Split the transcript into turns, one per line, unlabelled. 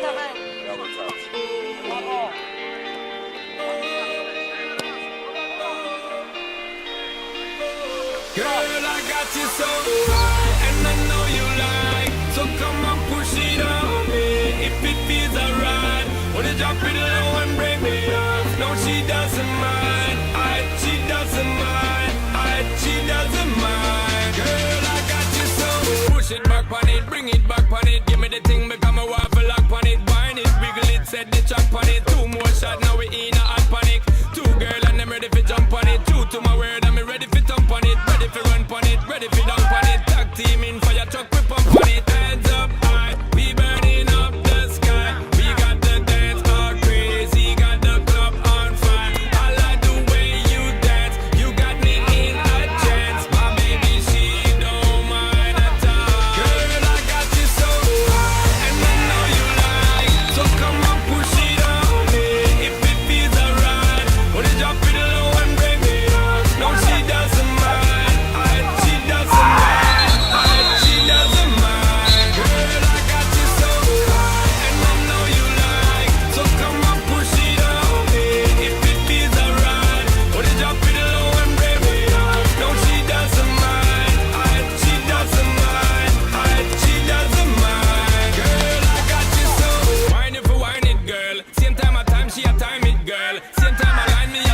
Girl, I got you so right, and I know you like. So come on, push it on me if it feels alright. Wanna drop it low and break me up? No, she doesn't mind. I, she doesn't mind. I, she doesn't mind. Girl, I got you so. Push it back on it, bring it back on it. Give me the thing set the track on it. Two more shots, now we in a hot panic. Two girl and them ready for jump on it. True to my word, shape, time it, girl. Same time, align me